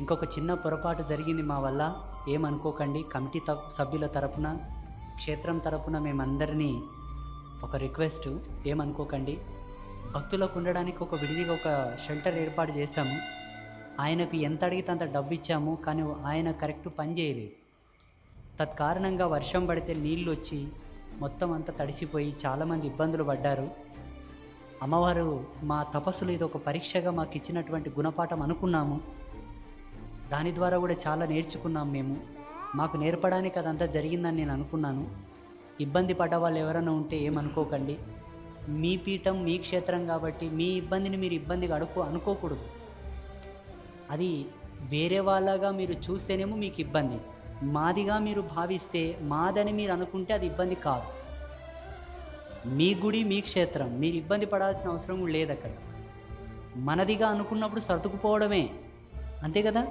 ఇంకొక చిన్న పొరపాటు జరిగింది మా వల్ల. ఏమనుకోకండి కమిటీ సభ్యుల తరపున క్షేత్రం తరపున మేమందరినీ ఒక రిక్వెస్ట్ ఏమనుకోకండి. భక్తులకు ఉండడానికి ఒక విడిదిగా ఒక షెల్టర్ ఏర్పాటు చేశాము. ఆయనకు ఎంత అడిగితే అంత డబ్బు ఇచ్చాము కానీ ఆయన కరెక్ట్ పని చేయలేదు. తత్కారణంగా వర్షం పడితే నీళ్ళు వచ్చి మొత్తం అంతా తడిసిపోయి చాలామంది ఇబ్బందులు పడ్డారు. అమ్మవారు మా తపస్సులు ఇది ఒక పరీక్షగా మాకు ఇచ్చినటువంటి గుణపాఠం అనుకున్నాము. దాని ద్వారా కూడా చాలా నేర్చుకున్నాం మేము. మాకు నేర్పడానికి అదంతా జరిగిందని నేను అనుకున్నాను. ఇబ్బంది పడ్డ వాళ్ళు ఎవరైనా ఉంటే ఏమనుకోకండి. మీ పీఠం మీ క్షేత్రం కాబట్టి మీ ఇబ్బందిని మీరు ఇబ్బందిగా అడుకో అనుకోకూడదు. అది వేరే వాళ్ళగా మీరు చూస్తేనేమో మీకు ఇబ్బంది. మాదిగా మీరు భావిస్తే మాదని మీరు అనుకుంటే అది ఇబ్బంది కాదు. మీ గుడి మీ క్షేత్రం మీరు ఇబ్బంది పడాల్సిన అవసరం లేదు అక్కడ మనదిగా అనుకున్నప్పుడు సర్దుకుపోవడమే. అంతే కదా?